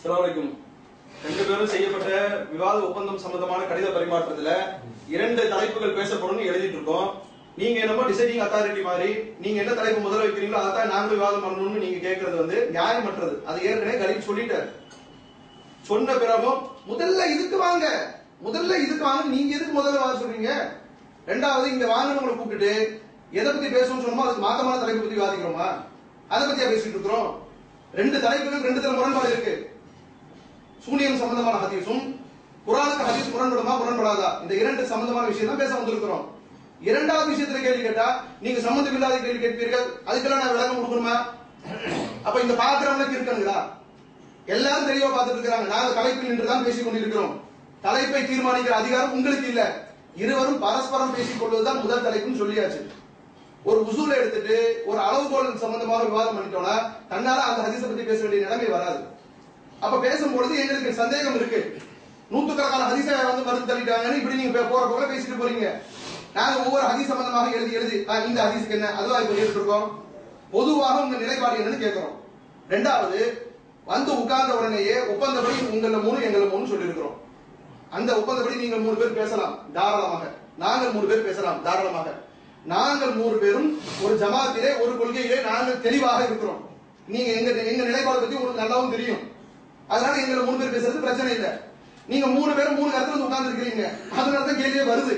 அஸ்ஸலாமு அலைக்கும். ரெண்டு பேரும் செய்யப்பட்ட விவாத ஒப்பந்தம் சம்பந்தமான கடித பரிமாற்றத்துல இரண்டு தலைப்புகள் பேசப்படும்னு எழுதிட்டு இருக்கோம் நீங்க என்னமோ டிசைடிங் அத்தாரிட்டி மாதிரி நீங்க என்ன தலைப்பு முதல்ல வைக்கிறீங்களோ அதான் நாங்களும் விவாதம் பண்ணணும்னு நீங்க கேட்கறது வந்து நியாயமற்றது. அது ஏற்கனவே கலீல் சொல்லிட்டாரு. சொன்ன பிறகும் முதல்ல இதுக்கு வாங்க முதல்ல இதுக்கு வாங்க நீங்க எதுக்கு முதல்ல வாங்க சொல்றீங்க? ரெண்டாவது இங்க வாங்கினவங்களை கூப்பிட்டுட்டு எதை பத்தி பேசணும்னு சொன்னோமோ அதுக்கு மாத்தமான தலைப்பு பத்தி விவாதிக்கிறோமா? அதை பத்தியா பேசிட்டு இருக்கிறோம் ரெண்டு தலைப்புகள் ரெண்டு தர முரண்பாடு இருக்கு. சூனியம் சம்பந்தமான ஹதீஸும் குரானுக்கு ஹதீஸ் முரண்படுமா முரண்படாதா இந்த இரண்டு சம்பந்தமான விஷயம் தான் பேச வந்திருக்கிறோம். இரண்டாவது விஷயத்துல கேள்வி கேட்டா நீங்க சம்பந்தம் இல்லாத கேள்வி கேட்பீர்கள் அதுக்கெல்லாம் நான் விளக்கம் கொடுக்கணுமா? அப்ப இந்த பாத்திரம் இருக்கணுங்களா? எல்லாரும் தெளிவா பார்த்துட்டு இருக்காங்க நாங்க தலைப்பில் நின்று தான் பேசிக் கொண்டிருக்கிறோம். தலைப்பை தீர்மானிக்கிற அதிகாரம் உங்களுக்கு இல்ல. இருவரும் பரஸ்பரம் பேசிக் கொள்வதுதான் முதல் தலைப்புன்னு சொல்லியாச்சு. ஒரு உசூலை எடுத்துட்டு ஒரு அளவுகோல் சம்பந்தமாக விவாதம் பண்ணிட்டோம்னா தன்னால அந்த ஹதீஸை பத்தி பேச வேண்டிய நிலைமை வராது. அப்ப பேசும்பொழுது எங்களுக்கு சந்தேகம் இருக்கு. நூத்துக்கணக்கான ஹதீஸை வந்து மறுத்து தள்ளிட்டாங்கன்னு இப்படி நீங்க போற போல பேசிட்டு போறீங்க. நாங்க ஒவ்வொரு ஹதீஸ் சம்பந்தமாக எழுதி எழுதி ஆ, இந்த ஹதீஸ்க்கு என்ன? அதுவா இப்ப கேட்டு இருக்கோம் பொதுவாக உங்க நிலைப்பாடு என்னன்னு கேட்கிறோம். ரெண்டாவது வந்து உட்கார்ந்த உடனேயே ஒப்பந்தப்படி உங்கள மூணு எங்கள மூணு சொல்லியிருக்கிறோம். அந்த ஒப்பந்தப்படி நீங்கள் மூணு பேர் பேசலாம் தாராளமாக. நாங்கள் மூணு பேர் பேசலாம் தாராளமாக. நாங்கள் மூணு பேரும் ஒரு ஜமாத்திலே ஒரு கொள்கையிலே நாங்கள் தெளிவாக இருக்கிறோம். நீங்க எங்க எங்க நிலைப்பாடு பத்தி உங்களுக்கு நல்லாவும் தெரியும். அதனால எங்களை மூணு பேர் பேசுறது பிரச்சனை இல்லை. நீங்க மூணு பேரும் மூணு கருத்துல வந்து உட்கார்ந்து இருக்கிறீங்க அதனால தான் கேள்வியே வருது.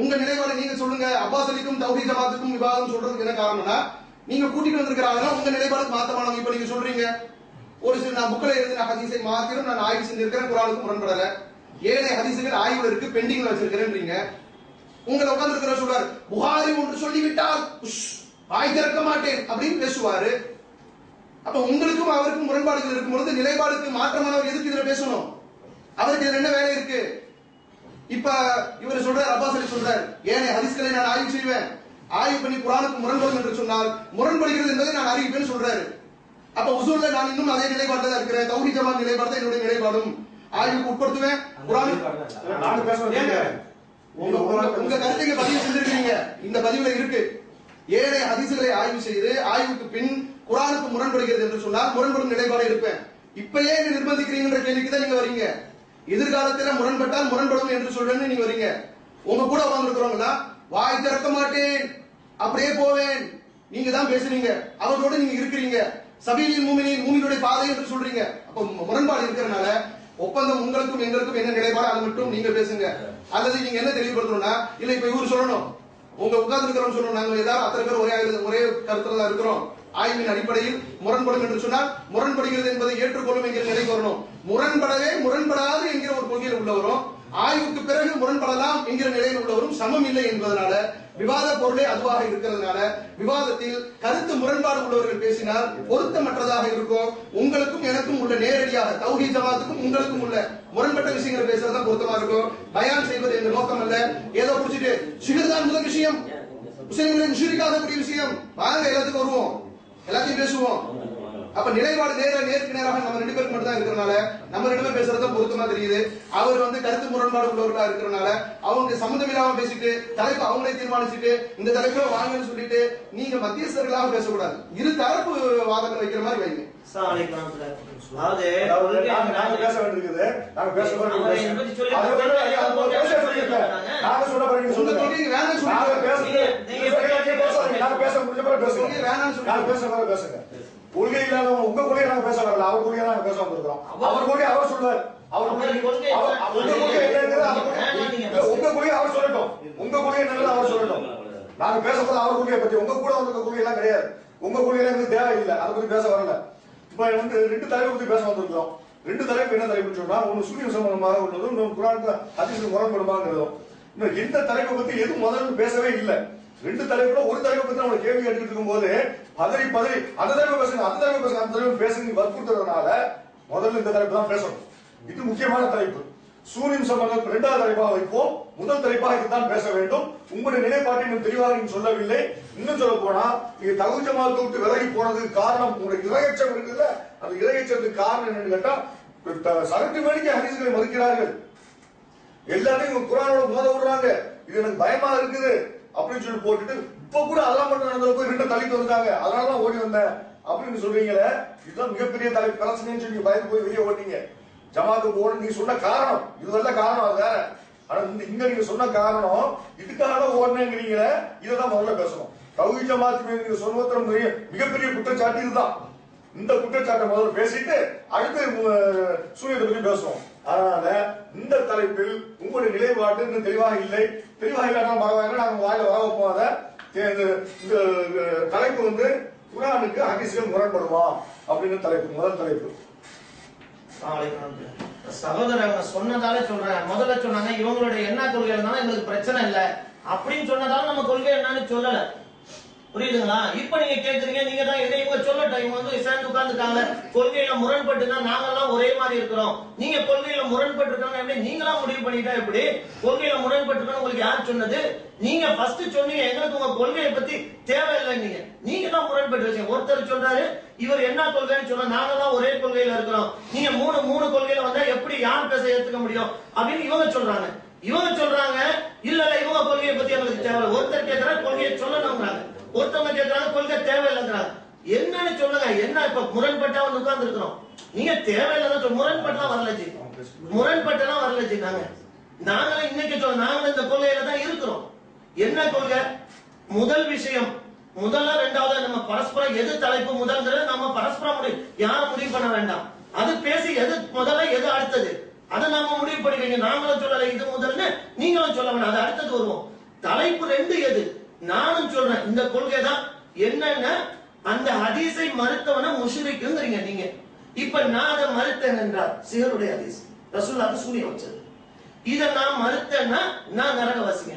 உங்க நிலைப்பாடு நீங்க சொல்லுங்க. அப்பாஸ் அலிக்கும் தௌஹி ஜமாத்துக்கும் விவாதம் சொல்றதுக்கு என்ன காரணம்னா நீங்க கூட்டிட்டு வந்திருக்கிறாங்க உங்க நிலைப்பாடு மாத்தமானவங்க. இப்ப நீங்க சொல்றீங்க. ஒரு சில நான் புக்கில் இருந்து நான் ஹதீஸை மாத்திரம் நான் ஆய்வு செஞ்சிருக்கிறேன் குரானுக்கு முரண்படல. ஏழை ஹதீசுகள் ஆய்வுல இருக்கு பெண்டிங்ல வச்சிருக்கிறேன்றீங்க. உங்களை உட்கார்ந்து இருக்கிற சொல்றாரு புகாரி ஒன்று சொல்லிவிட்டால் உஷ், வாய் திறக்க மாட்டேன் அப்படின்னு பேசுவாரு. அப்ப உங்களுக்கும் அவருக்கும் முரண்பாடுகள் இருக்கும் பொழுது நிலைப்பாடுக்கு மாற்றமானவர் எதுக்கு இதுல பேசணும்? அவருக்கு இதுல என்ன வேலை இருக்கு? இப்ப இவர் சொல்றார் அப்பாஸ் அலி சொல்றார் ஏனே ஹதீஸ்களை நான் ஆய்வு செய்வேன். ஆய்வு பண்ணி குரானுக்கு முரண்படும் என்று சொன்னால் முரண்படுகிறது என்பதை நான் அறிவிப்பேன் சொல்றாரு. அப்ப உசூல்ல நான் இன்னும் அதே நிலைப்பாடுல தான் இருக்கிறேன். தௌஹி ஜமாத் நிலைப்பாடு தான் என்னுடைய நிலைப்பாடும். ஆய்வுக்கு உட்படுத்துவேன் குரானுக்கு உங்க- உங்க கருத்துக்கு பதிவு செஞ்சிருக்கீங்க. இந்த பதிவுல இருக்கு. ஏழை ஹதீசுகளை ஆய்வு செய்து ஆய்வுக்கு பின் குரானுக்கு முரண்படுகிறது என்று சொன்னால் முரண்படும் நிலைப்பாடு இருப்பேன். இப்பயே என்ன நிர்பந்திக்கிறீங்கன்ற கேள்விக்கு தான் நீங்க வரீங்க. எதிர்காலத்தில் முரண்பட்டால் முரண்படும் என்று சொல்றேன்னு நீங்க வரீங்க. உங்க கூட உட்கார்ந்துருக்கிறவங்கன்னா வாய் திறக்க மாட்டேன். அப்படியே போவேன். நீங்க தான் பேசுறீங்க அவர்களோட நீங்க இருக்கிறீங்க. சபீலின் மூமினின் மூமினுடைய பாதை என்று சொல்றீங்க. அப்ப முரண்பாடு இருக்கிறனால ஒப்பந்தம் உங்களுக்கும் எங்களுக்கும் என்ன நிலைப்பாடு அது மட்டும் நீங்க பேசுங்க. அல்லது நீங்க என்ன தெளிவுபடுத்தணும்னா இல்ல இப்ப இவர் சொல்லணும். உங்க உட்கார்ந்து இருக்கிறோம் சொல்லணும் ஏதாவது அத்தனை பேர் ஒரே ஒரே கருத்துல தான் இருக்கிறோம். ஆய்வின் அடிப்படையில் முரண்படும் என்று சொன்னால் முரண்படுகிறது என்பதை ஏற்றுக்கொள்ளும் என்கிற நிலைக்கு வரணும். முரண்படவே முரண்படாது என்கிற ஒரு கொள்கையில் உள்ளவரும் ஆய்வுக்கு பிறகு முரண்படலாம் என்கிற நிலையில் உள்ளவரும் சமம் இல்லை என்பதனால விவாத பொருளே அதுவாக இருக்கிறதுனால விவாதத்தில் கருத்து முரண்பாடு உள்ளவர்கள் பேசினால் பொருத்தமற்றதாக இருக்கும். உங்களுக்கும் எனக்கும் உள்ள நேரடியாக தௌஹீ ஜமாத்துக்கும் உங்களுக்கும் உள்ள முரண்பட்ட விஷயங்களை பேசுறது தான் பொருத்தமா இருக்கும். பயான் செய்வது என்ற நோக்கம் அல்ல ஏதோ குடிச்சிட்டு சிகர் தான் முதல் விஷயம். முஸ்லிம்களை முஷிரிக்காகக்கூடிய விஷயம். வாங்க எல்லாத்துக்கும் வருவோம். எல்லாத்தையும் பேசுவோம். அப்ப நிலைப்பாடு நேர நேருக்கு நேராக நம்ம ரெண்டு பேருக்கு மட்டும் தான் இருக்கிறனால நம்ம ரெண்டு பேர் பேசுறது பொருத்தமா தெரியுது. அவர் வந்து கருத்து முரண்பாடு உள்ளவர்களா இருக்கிறனால அவங்க சம்மந்தம் இல்லாம பேசிட்டு தலைப்பு அவங்களே தீர்மானிச்சுட்டு இந்த தலைப்புல வாங்கன்னு சொல்லிட்டு நீங்க மத்தியஸ்தர்களாக பேசக்கூடாது. இரு தரப்பு வாதங்கள் வைக்கிற மாதிரி வைங்க. அஸ்ஸலாமு அலைக்கும் வரஹ்மத்துல்லாஹி அதாவது நாங்க பேச வேண்டியிருக்குது. நாங்க பேச ஒரு பேச முடிஞ்ச பேசுங்க. பேசுங்க. கொள்கை இல்லாதவங்க உங்க கொள்கையை நாங்க பேச வரல. அவர் கொள்கையை நாங்க பேச வந்திருக்கிறோம் அவர் கொள்கை அவர் சொல்லுவார் அவர்? உங்க கொள்கை அவர் சொல்லட்டும். உங்க கொள்கை என்னங்கிறது அவர் சொல்லட்டும். நாங்க பேசும்போது அவர் கொள்கையை பத்தி. உங்க கூட வந்திருக்க கொள்கை எல்லாம் கிடையாது. உங்க கொள்கை எங்களுக்கு தேவையில்லை அதை பத்தி பேச வரல. இப்ப வந்து ரெண்டு தலைப்பு பத்தி பேச வந்திருக்கிறோம். ரெண்டு தலைப்பு என்ன தலைப்புன்னு சொன்னா ஒன்னு சூரியன் சம்பந்தமாக உள்ளதும் இன்னொன்று குரான் ஹதீஸ் முரண்படுமாங்கிறதும் இன்னும் எந்த தலைப்பை பத்தி எதுவும் முதல்ல பேசவே இல்லை. ரெண்டு தலைப்புல ஒரு தலைப்பை பத்தி நம்ம கேள்வி எடுத்துட்டு இருக்கும்போது பதறி பதறி அந்த தலைவர் பேசுங்க அந்த தலைவர் பேசுங்க அந்த தலைவர் பேசுங்க வற்புறுத்துறதுனால முதல்ல இந்த தலைப்பு தான் பேசணும். இது முக்கியமான தலைப்பு. சூரியன் சம்பந்தம் இரண்டாவது தலைப்பாக வைப்போம். முதல் தலைப்பாக இதுதான் பேச வேண்டும். உங்களுடைய நிலைப்பாட்டை இன்னும் தெளிவாக சொல்லவில்லை. இன்னும் சொல்ல போனா நீங்க தகுதி ஜமாத்தை விட்டு விலகி போனதுக்கு காரணம் உங்களுடைய இரையச்சம் இருக்குல்ல? அந்த இரையச்சத்துக்கு காரணம் என்னன்னு கேட்டா த- சரக்கு வேடிக்கை ஹரிசுகளை மறுக்கிறார்கள். எல்லாத்தையும் குரானோட மோத விடுறாங்க. இது எனக்கு பயமா இருக்குது. அப்படின்னு சொல்லி போட்டுட்டு இப்ப கூட அதெல்லாம் மட்டும் நடந்தது போய் ரெண்டு தள்ளிட்டு வந்தாங்க அதனாலதான் ஓடி வந்தேன். அப்படின்னு சொல்றீங்களே இதுதான் மிகப்பெரிய தலை பிரச்சனைன்னு சொல்லி பயந்து போய் வெளியே ஓட்டீங்க ஜமாத்து போகணும் நீங்க சொன்ன காரணம் இதுவல்ல காரணம் அது வேற. ஆனா இந்த இங்க நீங்க சொன்ன காரணம் இதுக்காக தான் ஓடணுங்கிறீங்களே இதை தான் முதல்ல பேசணும். தகுதி ஜமாத்து மீது நீங்க சொல்வத்திரம் மிகப்பெரிய குற்றச்சாட்டு இதுதான். இந்த குற்றச்சாட்டை முதல்ல பேசிட்டு அடுத்து சூரியத்தை பத்தி பேசுவோம். அதனால இந்த தலைப்பில் உங்களுடைய நிலைப்பாடு இன்னும் தெளிவாக இல்லை. தெளிவாக இல்லைன்னா பரவாயில்ல நாங்க வாயில வர வைப்போம் அதை. இந்த தலைப்பு வந்து குரானுக்கு ஹதீஸ்கள் முரண்படுமா? அப்படின்னு தலைப்பு முதல் தலைப்பு. சகோதரங்க சொன்னதால சொல்றேன். முதல்ல சொன்னாங்க இவங்களுடைய என்ன கொள்கை இருந்தாலும் எங்களுக்கு பிரச்சனை இல்லை. அப்படின்னு சொன்னதால நம்ம கொள்கை என்னன்னு சொல்லல. புரியுதுங்களா? இப்ப நீங்க கேக்குறீங்க நீங்க தான் இதை இவங்க சொல்லட்டும் இவங்க வந்து சேர்ந்து உட்கார்ந்துட்டாங்க. கொள்கையில முரண்பட்டுனா நாங்கெல்லாம் ஒரே மாதிரி இருக்கிறோம். நீங்க கொள்கையில முரண்பட்டு இருக்காங்க எப்படி? நீங்களா முடிவு பண்ணிட்டா எப்படி? கொள்கையில முரண்பட்டு உங்களுக்கு யார் சொன்னது? நீங்க ஃபர்ஸ்ட் சொன்னீங்க எங்களுக்கு உங்க கொள்கையை பத்தி தேவையில்லை நீங்க. நீங்க தான் முரண்பட்டு வச்சீங்க ஒருத்தர் சொல்றாரு இவர் என்ன கொள்கைன்னு சொன்னா நாங்க தான் ஒரே கொள்கையில இருக்கிறோம். நீங்க மூணு மூணு கொள்கையில வந்தா எப்படி யார் பேச ஏத்துக்க முடியும்? அப்படின்னு இவங்க சொல்றாங்க. இவங்க சொல்றாங்க இல்ல இல்ல இவங்க கொள்கையை பத்தி எங்களுக்கு தேவை ஒருத்தர் கேட்கறாரு கொள்கையை சொல்லணுங்கிறாங்க ஒருத்தவங்க கேட்கறாங்க கொள்கை தேவையில்லைங்கிறாங்க. என்னன்னு சொல்லுங்க என்ன இப்ப முரண்பட்டா வந்து உட்கார்ந்து இருக்கிறோம் நீங்க தேவையில்லைன்னு சொல்ல முரண்பட்டா வரல ஜி. முரண்பட்டெல்லாம் வரல ஜி நாங்க. நாங்களும் இன்னைக்கு சொல்ல நாங்களும் இந்த கொள்கையில தான் இருக்கிறோம். என்ன கொள்கை? முதல் விஷயம் முதல்ல ரெண்டாவது நம்ம பரஸ்பரம் எது தலைப்பு முதல்ங்கிறத நம்ம பரஸ்பரம் முடிவு. யாரும் முடிவு பண்ண வேண்டாம். அது பேசி எது முதல்ல எது அடுத்தது? அதை நாம முடிவு பண்ணிக்கங்க. நாங்களும் சொல்லல இது முதல்னு நீங்களும் சொல்ல வேண்டாம் அது அடுத்தது வருவோம். தலைப்பு ரெண்டு எது? நானும் சொல்றேன் இந்த கொள்கை தான் என்னென்ன அந்த ஹதீஸை மறுத்தவன முஷரிக்குங்கிறீங்க நீங்க. இப்ப நான் அதை மறுத்தேன் என்றால் சிகருடைய ஹதீஸ் ரசூல்லாக்கு சூரிய வச்சது. இதை நான் மறுத்தேன்னா நான் நரகவாசிங்க.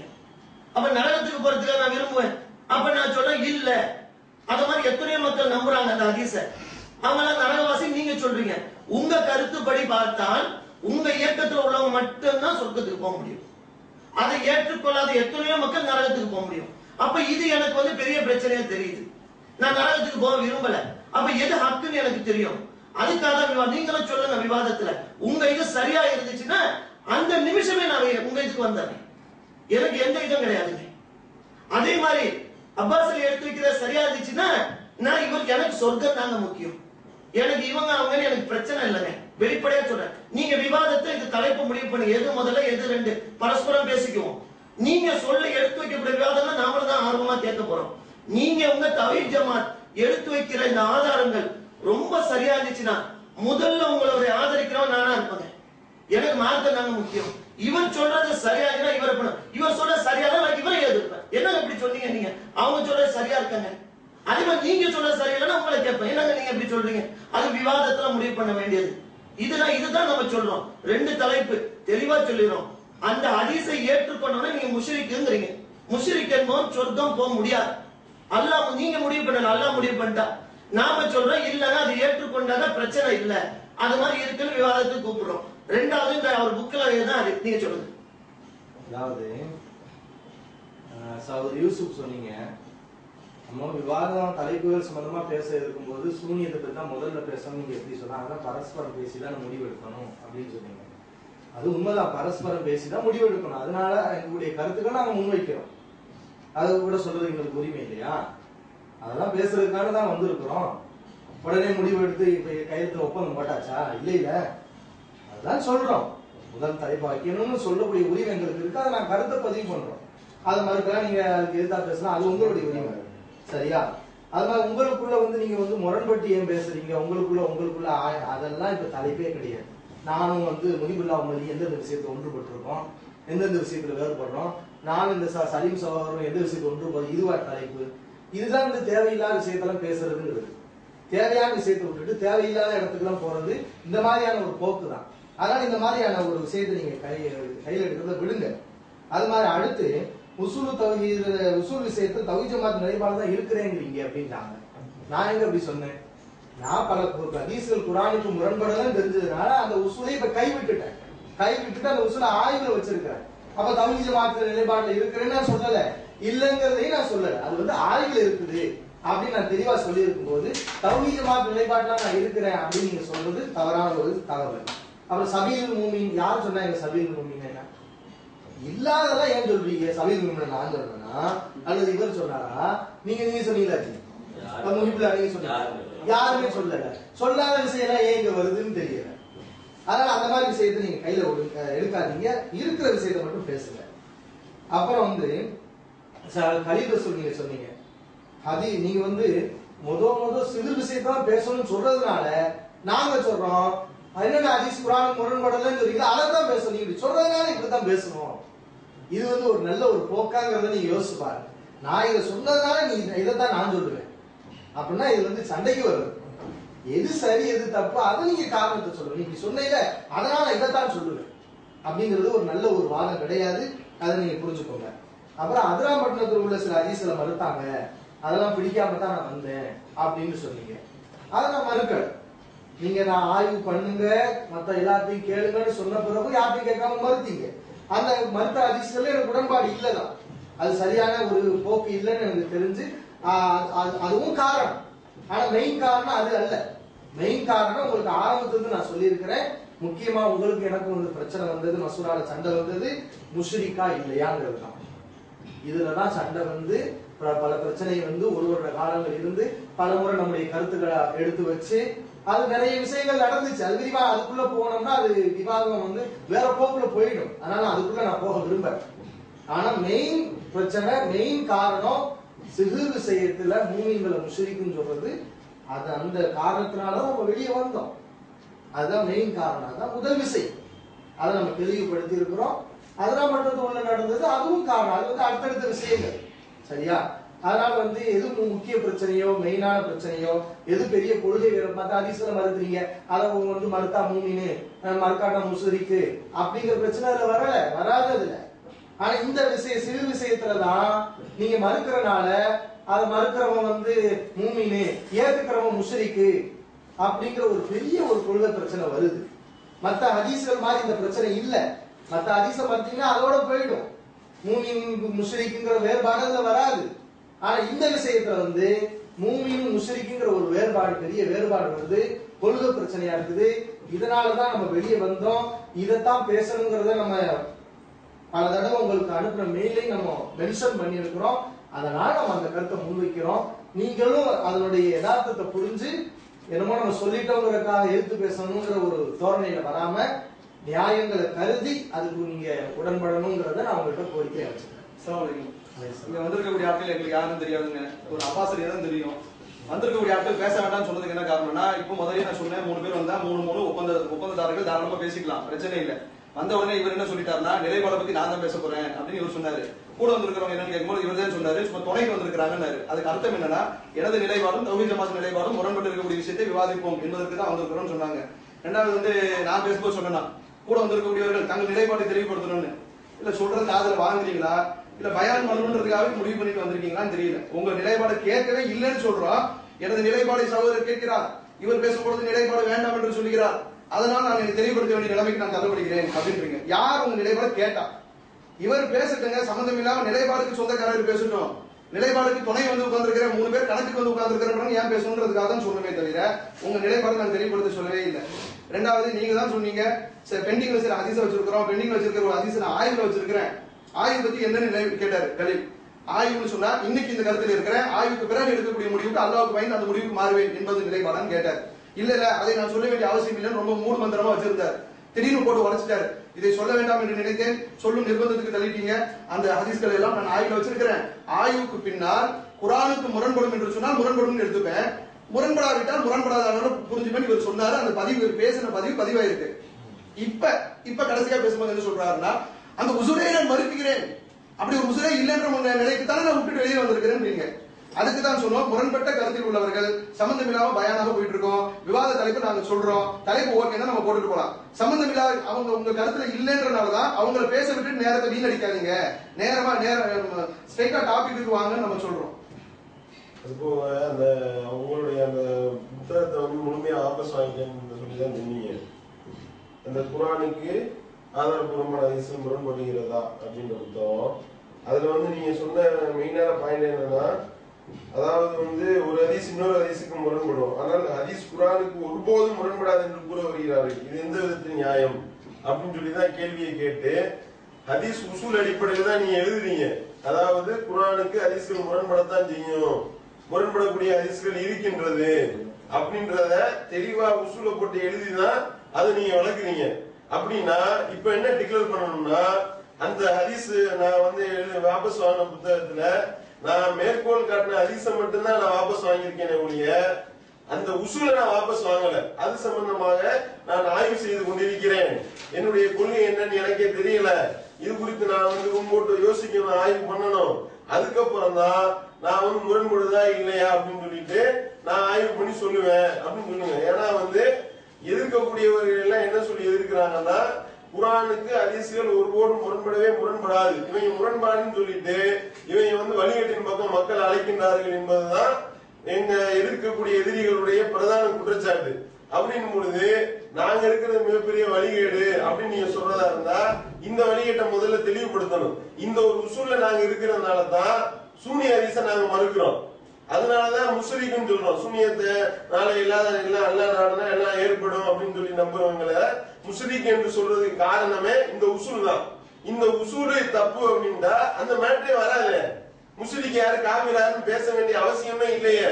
அப்ப நரகத்துக்கு போறதுக்கு நான் விரும்புவேன். அப்ப நான் சொல்றேன் இல்ல. அத மாதிரி எத்தனையோ மக்கள் நம்புறாங்க அந்த ஹதீஸ. அவங்களாம் நரகவாசி நீங்க சொல்றீங்க. உங்க கருத்துப்படி பார்த்தால் உங்க இயக்கத்துல உள்ளவங்க மட்டும்தான் சொர்க்கத்துக்கு போக முடியும். அதை ஏற்றுக்கொள்ளாத எத்தனையோ மக்கள் நரகத்துக்கு போக முடியும். அப்ப இது எனக்கு வந்து பெரிய பிரச்சனையா தெரியுது. நான் நரகத்துக்கு போக விரும்பல. அப்ப எது ஹக்குன்னு எனக்கு தெரியும். அதுக்காக தான் விவாதம் நீங்களும் சொல்லுங்க விவாதத்துல. உங்க இது சரியா இருந்துச்சுன்னா அந்த நிமிஷமே நான் உங்க இதுக்கு வந்தேன். எனக்கு எந்த இதுவும் கிடையாதுங்க. அதே மாதிரி அப்பாசில் எடுத்து வைக்கிற சரியா இருந்துச்சுன்னா நான் இவருக்கு எனக்கு சொர்க்கம் தாங்க முக்கியம். எனக்கு இவங்க அவங்க எனக்கு பிரச்சனை இல்லைங்க. வெளிப்படையா சொல்றேன். நீங்க விவாதத்தை இது தலைப்பு முடிவு பண்ணி. எது முதல்ல எது ரெண்டு? பரஸ்பரம் பேசிக்குவோம். நீங்க சொல்ல எடுத்து வைக்கக்கூடிய விவாதம் நாமளும் தான் ஆர்வமா கேட்க போறோம். நீங்க உங்க தவீத் ஜமாத் எடுத்து வைக்கிற இந்த ஆதாரங்கள் ரொம்ப சரியா இருந்துச்சுன்னா முதல்ல உங்களுடைய ஆதரிக்கிறவன் நானா இருப்பேங்க. எனக்கு மார்க்கம் தாங்க முக்கியம். இவன் சொல்றது சரியாகினா இவரை பண்ண இவர் சொல்றது சரியாதான் நான் இவரை எதிர்ப்பேன் என்னங்க இப்படி சொன்னீங்க நீங்க? அவங்க சொல்றது சரியா இருக்காங்க. அதே மாதிரி நீங்க சொல்றது சரியில்லைன்னா உங்களை கேட்பேன். என்னங்க நீங்க இப்படி சொல்றீங்க? அது விவாதத்துல முடிவு பண்ண வேண்டியது. இதுதான் இதுதான் நம்ம சொல்றோம். ரெண்டு தலைப்பு தெளிவா சொல்லிடுறோம். அந்த ஹதீஸை ஏற்றுக்கொண்டோன்னே நீங்க முஷரிக்குங்கிறீங்க. முஷரிக் என்பவன் சொர்க்கம் போக முடியாது. அல்லாஹ் நீங்க முடிவு பண்ணணும் அல்லாஹ் முடிவு பண்ணிட்டா. நாம சொல்றோம் இல்லைன்னா அது ஏற்றுக்கொண்டாதான் பிரச்சனை இல்ல. அது மாதிரி இருக்குன்னு விவாதத்துக்கு கூப்பிடுறோம். ரெண்டாவது இந்த அவர் புக்கில் தான் அது. நீங்க சொல்லுங்க. அதாவது அஹ், யூசுப் சொன்னீங்க. நம்ம விவாதம் தலைப்புகள் சம்பந்தமா பேச இருக்கும்போது சூனியத்தை பத்தி தான் முதல்ல பேசணும் நீங்க எப்படி சொன்னா அதான் பரஸ்பரம் பேசி தான் முடிவு எடுக்கணும் அப்படின்னு சொன்னீங்க. அது உண்மைதான். பரஸ்பரம் பேசி தான் முடிவு எடுக்கணும் அதனால எங்களுடைய கருத்துக்களை நாங்க முன்வைக்கிறோம். அது கூட சொல்றது எங்களுக்கு உரிமை இல்லையா? அதெல்லாம் பேசுறதுக்காக தான் வந்திருக்கிறோம். உடனே முடிவு எடுத்து இப்ப கையெழுத்து ஒப்பந்தம் போட்டாச்சா? இல்ல இல்ல. அதுதான் சொல்றோம். முதல் தலைப்பாக்கியணும்னு சொல்லக்கூடிய உரிமை எங்களுக்கு இருக்கு. அதை நான் கருத்தை பதிவு பண்றோம். அது மாதிரிலாம் நீங்க அதுக்கு எதிர்த்தா பேசலாம். அது உங்களுடைய உரிமை. சரியா? அது மாதிரி உங்களுக்குள்ள வந்து நீங்க வந்து முரண்பட்டு ஏன் பேசுறீங்க? உங்களுக்குள்ள உங்களுக்குள்ள ஆ- அதெல்லாம் இப்ப தலைப்பே கிடையாது. நானும் வந்து முனிபுல்லா மொழி எந்தெந்த விஷயத்தை ஒன்றுபட்டிருக்கோம் எந்தெந்த விஷயத்துல வேறுபடுறோம் நான் இந்த ச- சலீம் சகோதரன் எந்த விஷயத்தை ஒன்றுபடுறோம் இதுவா தலைப்பு. இதுதான் வந்து தேவையில்லாத விஷயத்தெல்லாம் பேசுறதுங்கிறது. தேவையான விஷயத்தை விட்டுட்டு தேவையில்லாத இடத்துக்குலாம் போறது இந்த மாதிரியான ஒரு போக்கு தான் அதனால இந்த மாதிரியான ஒரு விஷயத்தை நீங்க கை கையில் எடுக்கிறத விடுங்க. அது மாதிரி அடுத்து உசூல் தௌஹீத் உசூல் விஷயத்தை தௌஹீத் ஜமாத் நிலைப்பாடு தான் இருக்கிறேங்கிறீங்க அப்படின்றாங்க நான் எங்க அப்படி சொன்னேன்? நான் பல ஹதீஸ்கள் குரானுக்கு முரண்படலாம் தெரிஞ்சதுனால அந்த உசூலை இப்ப கைவிட்டுட்டேன் கைவிட்டுட்டு அந்த உசூலை ஆய்வுல வச்சிருக்கிறேன். அப்ப தமிழ் ஜமாத் நிலைப்பாட்டுல இருக்கிறேன்னு நான் சொல்லல. இல்லங்கிறதையும் நான் சொல்லல. அது வந்து ஆய்வுல இருக்குது அப்படின்னு நான் தெளிவா சொல்லி இருக்கும்போது தௌஹீத் ஜமாத் நிலைப்பாட்டுல நான் இருக்கிறேன் அப்படின்னு நீங்க சொல்றது தவறான ஒரு தகவல். அப்புறம் சபீல் மூமின் யார் சொன்னாங்க சபீல் மூமின் என்ன? இல்லாததெல்லாம் ஏன் சொல்றீங்க? சபீல் மூமின் நான் சொல்றேன்னா அல்லது இவர் சொன்னாரா? நீங்க நீங்க சொன்னீங்களா ஜி? அப்ப நீங்க சொன்னீங்க யாருமே சொல்லல. சொல்லாத விஷயம் எல்லாம் ஏன் இங்க வருதுன்னு தெரியல. அதனால அந்த மாதிரி விஷயத்தை நீங்க கையில ஒடுக்க எடுக்காதீங்க. இருக்கிற விஷயத்தை மட்டும் பேசுங்க. அப்புறம் வந்து கலித சொன்னீங்க சொன்னீங்க. அது நீங்க வந்து முத முத சிறு விஷயத்தான் பேசணும்னு சொல்றதுனால நாங்க சொல்றோம். என்னென்ன ஹதீஸ் குரான் முரண்படலன்னு சொல்றீங்க அதை தான் பேசணும். நீங்க இப்படி சொல்றதுனால இப்படித்தான் பேசணும். இது வந்து ஒரு நல்ல ஒரு போக்காங்கிறத நீங்க யோசிச்சு பாருங்க. நான் இதை சொன்னதுனால நீ இதைத்தான் நான் சொல்லுவேன். அப்படின்னா இது வந்து சண்டைக்கு வருது. எது சரி எது தப்பு அதை நீங்க காரணத்தை சொல்லுங்க இப்படி சொன்னீங்க அதனால இதைத்தான் சொல்லுவேன். அப்படிங்கிறது ஒரு நல்ல ஒரு வாதம் கிடையாது. அதை நீங்க புரிஞ்சுக்கோங்க. அப்புறம் அதிராம்பட்டினத்தில் உள்ள சில அதிசல மறுத்தாங்க. அதெல்லாம் பிடிக்காம தான் நான் வந்தேன் அப்படின்னு சொன்னீங்க. அதை நான் மறுக்கல. நீங்க நான் ஆய்வு பண்ணுங்க மத்த எல்லாத்தையும் கேளுங்கன்னு சொன்ன பிறகு யார்ட்டையும் கேட்காம மறுத்தீங்க. அந்த மறுத்த அதிசல எனக்கு உடன்பாடு இல்லைதான். அது சரியான ஒரு போக்கு இல்லைன்னு எனக்கு தெரிஞ்சு அதுவும் காரணம். ஆனா மெயின் காரணம் அது அல்ல. மெயின் காரணம் உங்களுக்கு ஆரம்பத்துல நான் சொல்லியிருக்கிறேன். முக்கியமா உங்களுக்கு எனக்கு ஒரு பிரச்சனை வந்தது மசூரால சண்டை வந்தது முஷ்ரிக்கா இல்லையாங்கிறது தான். இதுலதான் சண்டை வந்து பல- பிரச்சனை வந்து ஒரு ஒரு காலங்கள் இருந்து பல முறை நம்முடைய கருத்துக்களை எடுத்து வச்சு அது நிறைய விஷயங்கள் நடந்துச்சு. அது விரிவா அதுக்குள்ள போனோம்னா அது விவாதம் வந்து வேற போக்குல போயிடும். அதனால அதுக்குள்ள நான் போக விரும்ப ஆனா மெயின் பிரச்சனை மெயின் காரணம் சிறு விஷயத்துல மூமிங்களை முஷரிக்குன்னு சொல்றது. அது அந்த காரணத்தினால நம்ம வெளியே வந்தோம். அதுதான் மெயின் காரணம். அதுதான் முதல் விஷயம் அதை நம்ம தெளிவுபடுத்தி இருக்கிறோம் அதெல்லாம் மட்டும் உள்ள நடந்தது. அதுவும் காரணம். அது வந்து அடுத்தடுத்த விஷயங்கள். சரியா? அதனால வந்து எது முக்கிய பிரச்சனையோ மெயினான பிரச்சனையோ எது பெரிய கொள்கை வேற பார்த்தா அதிசல மறுக்கிறீங்க. அதை வந்து மறுத்தா மூமின்னு மறுக்காட்டா முசுரிக்கு அப்படிங்கிற பிரச்சனை அதுல வரல. வராது அதுல ஆனா இந்த விஷயம் சிறு விஷயத்துலதான் நீங்க மறுக்கிறனால அதை மறுக்கிறவன் வந்து மூமின்னு ஏத்துக்கிறவன் முஷரிக்கு அப்படிங்கிற ஒரு பெரிய ஒரு கொள்கை பிரச்சனை வருது. மத்த ஹதீஸ்கள் மாதிரி இந்த பிரச்சனை இல்ல. மத்த ஹதீஸ பார்த்தீங்கன்னா அதோட போயிடும். மூமின் முஷரிக்குங்கிற வேறுபாடு அதுல வராது. ஆனா இந்த விஷயத்துல வந்து மூமின் முஷரிக்குங்கிற ஒரு வேறுபாடு பெரிய வேறுபாடு வருது. கொள்கை பிரச்சனையா இருக்குது. இதனாலதான் நம்ம வெளியே வந்தோம். இதைத்தான் பேசணுங்கிறத நம்ம பல தடவை உங்களுக்கு அனுப்புன மெயிலையும் நம்ம மென்ஷன் பண்ணியிருக்கிறோம். அதனால நம்ம அந்த கருத்தை முன்வைக்கிறோம். நீங்களும் அதனுடைய யதார்த்தத்தை புரிஞ்சு என்னமோ நம்ம சொல்லிட்டோங்கிறதுக்காக எடுத்து பேசணுங்கிற ஒரு தோரணையில வராம நியாயங்களை கருதி அதுக்கு நீங்க உடன்படணுங்கிறத நான் உங்கள்கிட்ட கோரிக்கையா வச்சுக்கிறேன். இங்க வந்திருக்கக்கூடிய ஆட்கள் எங்களுக்கு யாரும் தெரியாதுங்க. ஒரு அப்பாசிரியர் தான் தெரியும். வந்திருக்கக்கூடிய ஆட்கள் பேச வேண்டாம்னு சொன்னதுக்கு என்ன காரணம்னா இப்போ முதல்ல நான் சொன்னேன் மூணு பேர் வந்தா மூணு மூணு ஒப்பந்த ஒப்பந்ததாரர்கள் தாராளமா பேசிக்கலாம். பிரச்சனை இல்ல. வந்த உடனே இவர் என்ன சொல்லிட்டாருன்னா நிலைப்பாடை பத்தி நான் தான் பேச போறேன் அப்படின்னு இவர் சொன்னாரு. கூட வந்திருக்கிறவங்க என்னன்னு கேட்கும்போது இவர் தான் சொன்னாரு. சும்மா துணைக்கு வந்திருக்கிறாங்கன்னாரு. அதுக்கு அர்த்தம் என்னன்னா எனது நிலைப்பாடும் தௌஹீத் ஜமாத் நிலைப்பாடும் முரண்பட்டு இருக்கக்கூடிய விஷயத்தை விவாதிப்போம் என்பதற்கு தான் வந்திருக்கிறோம் சொன்னாங்க. ரெண்டாவது வந்து நான் பேசும்போது சொன்னேன்னா கூட வந்திருக்கக்கூடியவர்கள் தங்கள் நிலைப்பாட்டை தெளிவுபடுத்தணும்னு. இல்ல சொல்றது காதல வாங்குறீங்களா? இல்ல பயான் பண்ணணுன்றதுக்காக முடிவு பண்ணிட்டு வந்திருக்கீங்களான்னு தெரியல. உங்க நிலைப்பாடு கேட்கவே இல்லைன்னு சொல்றோம். எனது நிலைப்பாடை சகோதரர் கேட்கிறார். இவர் பேசும்பொழுது நிலைப்பாடு வேண்டாம் என்று சொல்லுகிறார். அதனால நான் எனக்கு தெளிவுபடுத்த வேண்டிய நிலைமைக்கு நான் தள்ளப்படுகிறேன் அப்படின்றீங்க. யார் உங்க நிலைப்பாடு கேட்டா? இவர் பேசட்டுங்க சம்பந்தம் இல்லாம நிலைப்பாடுக்கு சொந்தக்காரர் பேசட்டும். நிலைப்பாடுக்கு துணை வந்து உட்கார்ந்துருக்கிற மூணு பேர் கணக்குக்கு வந்து உட்கார்ந்துருக்கிறவங்க ஏன் பேசணுன்றதுக்காக தான் சொன்னமே தவிர உங்க நிலைப்பாடு நான் தெளிவுபடுத்த சொல்லவே இல்லை. ரெண்டாவது நீங்க தான் சொன்னீங்க சார் பெண்டிங்ல சில அதிச வச்சிருக்கிறோம் பெண்டிங்ல வச்சிருக்கிற ஒரு அதிச நான் ஆய்வுல வச்சிருக்கிறேன். ஆய்வு பத்தி என்ன நிலை கேட்டாரு கலீல் ஆய்வுன்னு சொன்னா இன்னைக்கு இந்த கருத்தில் இருக்கிறேன் ஆய்வுக்கு பிறகு எடுக்கக்கூடிய முடிவுக்கு அல்லாவுக்கு பயந்து அந்த முடிவுக்கு மாறுவேன் என்பது நிலைப்பாடான்னு கேட்டார். இல்ல இல்ல அதை நான் சொல்ல வேண்டிய அவசியம் இல்லைன்னு ரொம்ப மூணு மந்திரமா வச்சிருந்தார். திடீர்னு போட்டு உடைச்சிட்டாரு. இதை சொல்ல வேண்டாம் என்று நினைத்தேன். சொல்லும் நிர்பந்தத்துக்கு தள்ளிட்டீங்க. அந்த ஹதீஸ்கள் எல்லாம் நான் ஆய்வுல வச்சிருக்கிறேன். ஆய்வுக்கு பின்னால் குரானுக்கு முரண்படும் என்று சொன்னால் முரண்படும் எடுத்துப்பேன். முரண்படாவிட்டால் முரண்படாத புரிஞ்சுப்பேன் இவர் சொன்னாரு. அந்த பதிவு பேசின பதிவு பதிவாயிருக்கு. இப்ப இப்ப கடைசியா பேசும்போது என்ன சொல்றாருன்னா அந்த உசுரை நான் மறுக்கிறேன் அப்படி ஒரு உசுரே இல்லைன்ற நிலைக்கு தானே நான் விட்டுட்டு வெளியே வந்திருக்கிறேன் அதுக்கு தான் சொல்லுவோம் முரண்பட்ட கருத்தில் உள்ளவர்கள் சம்பந்தம் இல்லாம பயானாக போயிட்டு இருக்கோம் விவாத தலைப்பு நாங்க சொல்றோம். தலைப்பு ஓகேன்னா நம்ம போட்டுட்டு போலாம். சம்பந்தம் இல்லாத அவங்க உங்க கருத்துல இல்லைன்றனாலதான் அவங்கள பேச விட்டு நேரத்தை வீணடிக்காதீங்க. நேரமா நேரம் ஸ்ட்ரைட்டா டாபிக்கு வாங்கன்னு நம்ம சொல்றோம். அதுபோக அந்த அவங்களுடைய அந்த புத்தகத்தை வந்து முழுமையா வாபஸ் வாங்கிக்கன்னு சொல்லி தான் சொன்னீங்க அந்த குரானுக்கு ஆதாரபூர்வமான அதிசயம் முரண்படுகிறதா அப்படின்ற புத்தகம். அதுல வந்து நீங்க சொன்ன மெயினான பாயிண்ட் என்னன்னா அதாவது வந்து ஒரு ஹதீஸ் இன்னொரு ஹதீஸுக்கு முரண்படும். ஆனால் ஹதீஸ் குரானுக்கு ஒருபோதும் முரண்படாது என்று கூற வருகிறார்கள். இது எந்த விதத்தில் நியாயம்? அப்படின்னு சொல்லி தான் கேள்வியை கேட்டு ஹதீஸ் உசூல் அடிப்படையில் தான் நீங்க எழுதுறீங்க. அதாவது குரானுக்கு ஹதீஸ்கள் முரண்படத்தான் செய்யும். முரண்படக்கூடிய ஹதீஸ்கள் இருக்கின்றது. அப்படின்றத தெளிவா உசூல போட்டு எழுதிதான் அதை நீங்க வளர்க்குறீங்க அப்படின்னா இப்ப என்ன டிக்ளேர் பண்ணணும்னா அந்த ஹதீஸ் நான் வந்து வாபஸ் வாங்கின புத்தகத்துல நான் மேற்கோள் காட்டின ஹதீஸை மட்டும்தான் நான் வாபஸ் வாங்கியிருக்கேன் ஒழிய அந்த உசூலை நான் வாபஸ் வாங்கல. அது சம்பந்தமாக நான் ஆய்வு செய்து கொண்டிருக்கிறேன். என்னுடைய கொள்கை என்னன்னு எனக்கே தெரியல. இது குறித்து நான் வந்து room யோசிக்கணும் ஆய்வு பண்ணணும். அதுக்கப்புறம் தான் நான் வந்து முரண்படுதா இல்லையா அப்படின்னு சொல்லிட்டு நான் ஆய்வு பண்ணி சொல்லுவேன் அப்படின்னு சொல்லுவேன். ஏன்னா வந்து எதிர்க்கக்கூடியவர்கள் எல்லாம் என்ன சொல்லி எதிர்க்கிறாங்கன்னா குரானுக்கு ஹதீஸ்கள் ஒருபோதும் முரண்படவே முரண்படாது. இவங்க முரண்பாடுன்னு சொல்லிட்டு இவங்க வந்து வழிகட்டின் பக்கம் மக்கள் அழைக்கின்றார்கள் என்பதுதான் எங்க எதிர்க்கக்கூடிய எதிரிகளுடைய பிரதான குற்றச்சாட்டு. அப்படின் பொழுது நாங்க இருக்கிறது மிகப்பெரிய வழிகேடு அப்படின்னு நீங்க சொல்றதா இருந்தா இந்த வழிகேட்டை முதல்ல தெளிவுபடுத்தணும். இந்த ஒரு உசூல்ல நாங்க இருக்கிறதுனால தான் சூனிய அரிசை நாங்க மறுக்கிறோம். அதனாலதான் முஸ்லிக்குன்னு சொல்றோம். சுனியத்தை நாளை இல்லாத எல்லாம் அல்லா நாடுனா எல்லாம் ஏற்படும் அப்படின்னு சொல்லி நம்புறவங்களை முஸ்லிக் என்று சொல்றதுக்கு காரணமே இந்த உசூல் தான். இந்த உசூலு தப்பு அப்படின்டா அந்த மேட்டரே வராது. முஸ்லிக்கு யாரு காவிராருன்னு பேச வேண்டிய அவசியமே இல்லையே.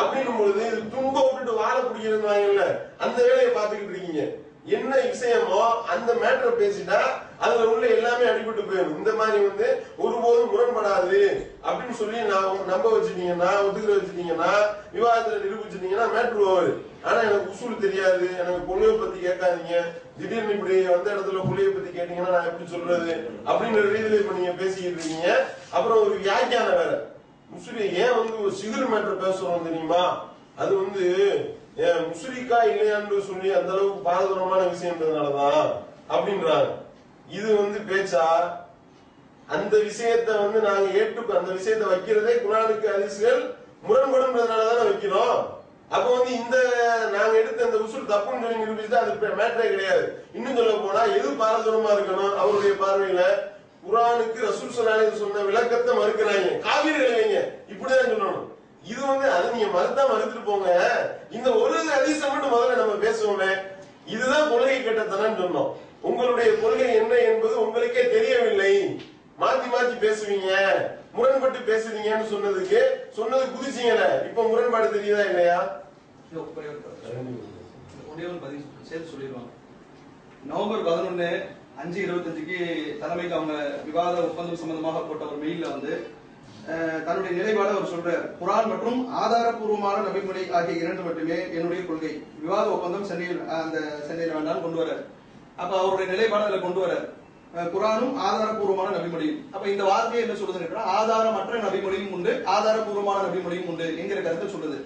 அப்படின்னும் பொழுது இது தும்ப விட்டுட்டு வாழ பிடிக்கிறதுவாங்கல்ல அந்த வேலையை பார்த்துக்கிட்டு இருக்கீங்க. என்ன விஷயமோ அந்த மேட்டரை பேசிட்டா அதுல உள்ள எல்லாமே அடிபட்டு போயிடும். இந்த மாதிரி வந்து ஒருபோதும் முரண்படாது அப்படின்னு சொல்லி நான் நம்ப வச்சுட்டீங்கன்னா ஒத்துக்கிற வச்சுட்டீங்கன்னா விவாதத்துல நிரூபிச்சிட்டீங்கன்னா மேட்ரு ஓவர் ஆனா எனக்கு உசூல் தெரியாது. எனக்கு கொள்கையை பத்தி கேட்காதீங்க. திடீர்னு இப்படி வந்த இடத்துல கொள்கையை பத்தி கேட்டீங்கன்னா நான் எப்படி சொல்றது அப்படின்ற ரீதியில இப்ப நீங்க பேசிக்கிட்டு இருக்கீங்க. அப்புறம் ஒரு வியாக்கியான வேற. முஸ்லீம் ஏன் வந்து ஒரு சிகிர் மேட்டர் பேசுறோம் தெரியுமா? அது வந்து ஏன் முஸ்லிக்கா இல்லையான்னு சொல்லி அந்த அளவுக்கு பாரதூரமான விஷயம்ன்றதுனாலதான் அப்படின்றாங்க. இது வந்து பேச்சா? அந்த விஷயத்தை வந்து நாங்க ஏற்று அந்த விஷயத்தை வைக்கிறதே குரானுக்கு அதிசுகள் முரண்படுன்றதுனாலதானே வைக்கிறோம். அப்ப வந்து இந்த நாங்க எடுத்த இந்த உசுல் தப்புன்னு சொல்லி நிரூபிச்சுட்டு அது மேட்டரே கிடையாது. இன்னும் சொல்ல போனா எது பாரதூரமா இருக்கணும்? அவருடைய பார்வையில குரானுக்கு ரசூல் சொன்னாலே சொன்ன விளக்கத்தை மறுக்கிறாங்க. காவிரி இல்லைங்க. இப்படிதான் சொல்லணும். இது வந்து அது நீங்க மறுத்தா மறுத்துட்டு போங்க. இந்த ஒரு அதிசம் மட்டும் முதல்ல நம்ம பேசுவோமே. இதுதான் கொள்கை கட்டத்தனம் சொன்னோம். உங்களுடைய கொள்கை என்ன என்பது உங்களுக்கே தெரியவில்லை. மாத்தி மாத்தி பேசுவீங்க. முரண்பட்டு பேசுறீங்கன்னு சொன்னதுக்கு சொன்னது குதிச்சீங்கல இப்ப முரண்பாடு தெரியுதா இல்லையா? ஒரே ஒரு பதில் சேர்த்து சொல்லிடுவாங்க. நவம்பர் பதினொன்னு அஞ்சு இருபத்தஞ்சுக்கு தலைமைக்கு அவங்க விவாத ஒப்பந்தம் சம்பந்தமாக போட்ட ஒரு மெயில வந்து தன்னுடைய நிலைப்பாடு அவர் சொல்றார். குரான் மற்றும் ஆதாரப்பூர்வமான நபிமொழி ஆகிய இரண்டு மட்டுமே என்னுடைய கொள்கை. விவாத ஒப்பந்தம் சென்னையில் அந்த சென்னையில் வேண்டாம் கொண்டு வர அப்ப அவருடைய நிலைப்பாடு அதில் கொண்டு வர குரானும் ஆதாரபூர்வமான நபிமொழியும். அப்ப இந்த வார்த்தையை என்ன சொல்லுதுன்னு ஆதாரமற்ற நபிமொழியும் உண்டு ஆதாரப்பூர்வமான நபிமொழியும் உண்டு என்கிற கருத்தை சொல்லுது.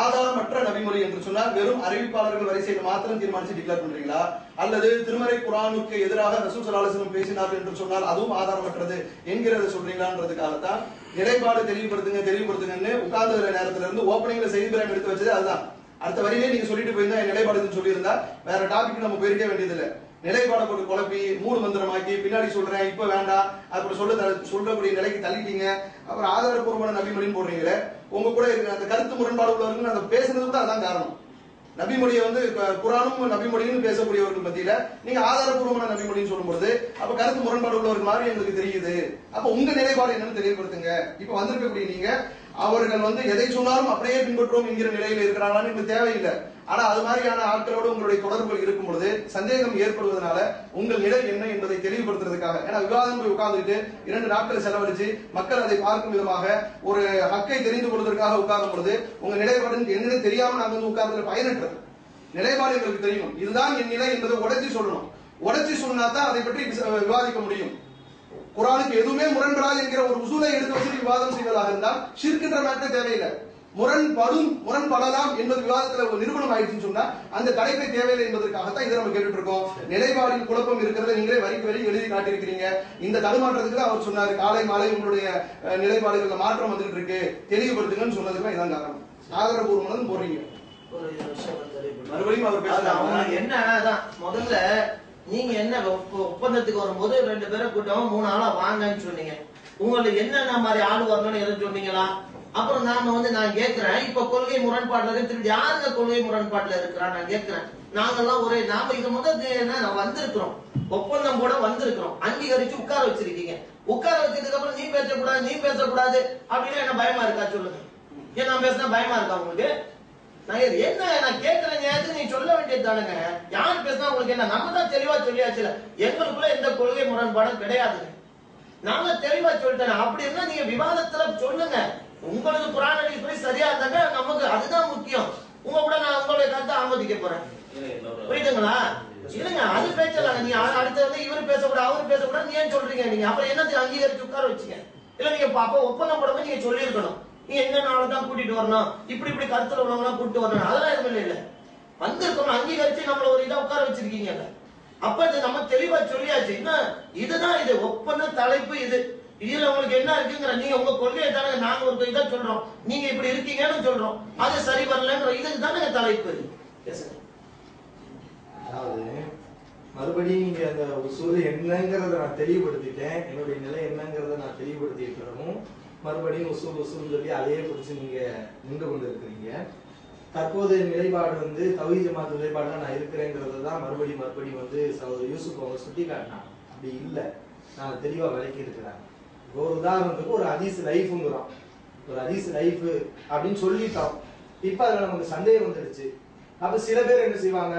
ஆதாரமற்ற நபிமொழி என்று சொன்னால் வெறும் அறிவிப்பாளர்கள் வரிசையில் மாத்திரம் தீர்மானிச்சு டிக்ளேர் பண்றீங்களா? அல்லது திருமறை குரானுக்கு எதிராக ரசூல் பேசினார் என்று சொன்னால் அதுவும் ஆதாரமற்றது என்கிறத சொல்றீங்களான்றதுக்காகத்தான் நிலைப்பாடு தெளிவுபடுத்துங்க தெளிவுபடுத்துங்கன்னு உட்கார்ந்த நேரத்துல இருந்து ஓப்பனிங்ல செய்தி பிரேம் எடுத்து வச்சது அதுதான். அடுத்த வரியிலே நீங்க சொல்லிட்டு போயிருந்தா என் நிலைப்பாடுன்னு சொல்லியிருந்தா வேற டாபிக் நம்ம போயிருக்க வேண்டியதில்லை. நிலைப்பாடை போட்டு குழப்பி மூணு மந்திரமாக்கி பின்னாடி சொல்றேன் இப்ப வேண்டாம் அப்புறம் சொல்ல சொல்லக்கூடிய நிலைக்கு தள்ளிட்டீங்க. அப்புறம் ஆதாரப்பூர்வமான நபிமொழின்னு போடுறீங்களே உங்க கூட இருக்கிற அந்த கருத்து முரண்பாடு உள்ளவர்கள் அந்த பேசுனது கூட அதான் காரணம். நபிமொழியை வந்து குரானும் நபிமொழியும் பேசக்கூடியவர்கள் மத்தியில நீங்க ஆதாரபூர்வமான நபிமொழின்னு சொல்லும்போது அப்ப கருத்து முரண்பாடு உள்ளவர்கள் மாதிரி எங்களுக்கு தெரியுது. அப்ப உங்க நிலைப்பாடு என்னன்னு தெரியப்படுத்துங்க. இப்ப வந்திருக்கக்கூடிய நீங்க அவர்கள் வந்து எதை சொன்னாலும் அப்படியே பின்பற்றுவோம் என்கிற நிலையில இருக்கிறாங்களான்னு தேவையில்லை. ஆனா அது மாதிரியான ஆட்களோடு உங்களுடைய தொடர்புகள் இருக்கும் பொழுது சந்தேகம் ஏற்படுவதனால உங்கள் நிலை என்ன என்பதை தெளிவுபடுத்துறதுக்காக ஏன்னா விவாதம் போய் உட்கார்ந்துட்டு இரண்டு நாட்கள் செலவழிச்சு மக்கள் அதை பார்க்கும் விதமாக ஒரு ஹக்கை தெரிந்து கொள்வதற்காக உட்காரும் பொழுது உங்க நிலைப்பாடு என்னன்னு தெரியாம நாங்க வந்து உட்கார்ந்து பயனற்றது. நிலைப்பாடு எங்களுக்கு தெரியும். இதுதான் என் நிலை என்பதை உடைச்சு சொல்லணும். உடைச்சு சொன்னா தான் அதை பற்றி விவாதிக்க முடியும். குரானுக்கு எதுவுமே முரண்படாது என்கிற ஒரு உசூலை எடுத்து வச்சு விவாதம் செய்வதாக இருந்தால் ஷிர்கின்ற மேட்டே தேவையில்லை. முரண்படும் முரண்படலாம் என்பது விவாதத்துல ஒரு நிரூபணம் ஆயிடுச்சுன்னு சொன்னா அந்த தலைப்பை தேவையில்லை என்பதற்காகத்தான் இதை நம்ம கேட்டுட்டு இருக்கோம் நிலைப்பாடில் குழப்பம் இருக்கிறத நீங்களே வரிக்கு வரி எழுதி காட்டியிருக்கிறீங்க. இந்த தடுமாற்றத்துக்கு அவர் சொன்னாரு காலை மாலை உங்களுடைய நிலைப்பாடுகள்ல மாற்றம் வந்துட்டு இருக்கு தெளிவுபடுத்துங்கன்னு சொன்னதுக்கு இதான் காரணம். ஆதரபூர்வமானதும் போடுறீங்க. மறுபடியும் அவர் பேசுறாங்க என்ன அதான் முதல்ல நீங்க என்ன ஒப்ப- ஒப்பந்தத்துக்கு வரும்போது ரெண்டு பேரை கூட்டம் மூணு ஆளா வாங்கன்னு சொன்னீங்க. உங்களுக்கு என்னென்ன மாதிரி ஆள் வரணும்னு எதுவும் சொன்னீங்களா? அப்புறம் நாம வந்து நான் கேட்கிறேன் இப்ப கொள்கை முரண்பாடுல இருக்கு. திருப்பி யாருங்க கொள்கை முரண்பாட்டுல இருக்கிறான் நான் கேட்கிறேன் நாங்கெல்லாம் ஒரே நாம இது முதல் வந்திருக்கிறோம். ஒப்பந்தம் கூட வந்திருக்கிறோம். அங்கீகரிச்சு உட்கார வச்சிருக்கீங்க. உட்கார வச்சதுக்கு அப்புறம் நீ பேசக்கூடாது நீ பேசக்கூடாது அப்படின்னு என்ன பயமா இருக்கா சொல்லுங்க. ஏன் நான் பேசினா பயமா இருக்கா உங்களுக்கு? நான் என்ன? நான் கேட்கிற நேரத்துக்கு நீ சொல்ல வேண்டியது தானுங்க. யார் பேசினா உங்களுக்கு என்ன? நம்ம தான் தெளிவா சொல்லியாச்சுல. எங்களுக்குள்ள எந்த கொள்கை முரண்பாடும் கிடையாதுங்க. நாங்க தெளிவா சொல்லிட்டேன் அப்படி இருந்தா நீங்க விவாதத்துல சொல்லுங்க. உங்களுக்கு புராண போய் சரியா இருந்தாங்க நமக்கு அதுதான் முக்கியம். உங்க கூட நான் உங்களுடைய கருத்தை ஆமதிக்க போறேன். புரியுதுங்களா? இல்லைங்க அது பேசலாங்க நீங்க அ- அடுத்து வந்து இவரு பேசக்கூடாது அவரு பேசக்கூடாது நீ ஏன் சொல்றீங்க? நீங்க அப்புறம் என்னத்துக்கு அங்கீகரிச்சு உட்கார வச்சீங்க? இல்ல நீங்க அப்ப ஒப்பந்தம் போடும்போது நீங்க சொல்லியிருக்கணும். நீ என்ன நாள் தான் கூட்டிட்டு வரணும்? இப்படி இப்படி கருத்துல உள்ளவங்க கூட்டிட்டு வரணும். அதெல்லாம் எதுவும் இல்லை. இல்ல வந்திருக்கணும் அங்கீகரிச்சு நம்மள ஒரு இதா உட்கார வச்சிருக்கீங்கல்ல. அப்ப இது நம்ம தெளிவா சொல்லியாச்சு. என்ன? இதுதான் இது. ஒப்பந்த தலைப்பு இது. இதுல உங்களுக்கு என்ன இருக்குங்கிற நீங்க உங்க கொள்கையை தானே நாங்க ஒரு இதா சொல்றோம். நீங்க இப்படி இருக்கீங்கன்னு சொல்றோம். அது சரி வரலங்கிற இதுக்கு தானே தலைப்பு அதாவது மறுபடியும் நீங்க அந்த உசூல் என்னங்கிறத நான் தெளிவுபடுத்திட்டேன். என்னுடைய நிலை என்னங்கிறத நான் தெளிவுபடுத்திட்டவும் மறுபடியும் உசூல் உசூல் சொல்லி அதையே பிடிச்சி நீங்க நின்று கொண்டு இருக்கிறீங்க. தற்போதைய நிலைப்பாடு வந்து தவி ஜமாத் நிலைப்பாடுல நான் இருக்கிறேங்கிறது தான் மறுபடியும் மறுபடியும் வந்து சகோதரர் யூசுப் அவங்க சுட்டி காட்டினான் அப்படி இல்லை. நான் தெளிவாக விளக்கி இருக்கிறேன் ஒரு உதாரணத்துக்கு ஒரு ஹதீஸ் லைஃப்ங்கிறோம். ஒரு ஹதீஸ் லைஃப் அப்படின்னு சொல்லிட்டோம். இப்போ அதில் நமக்கு சந்தேகம் வந்துடுச்சு. அப்போ சில பேர் என்ன செய்வாங்க?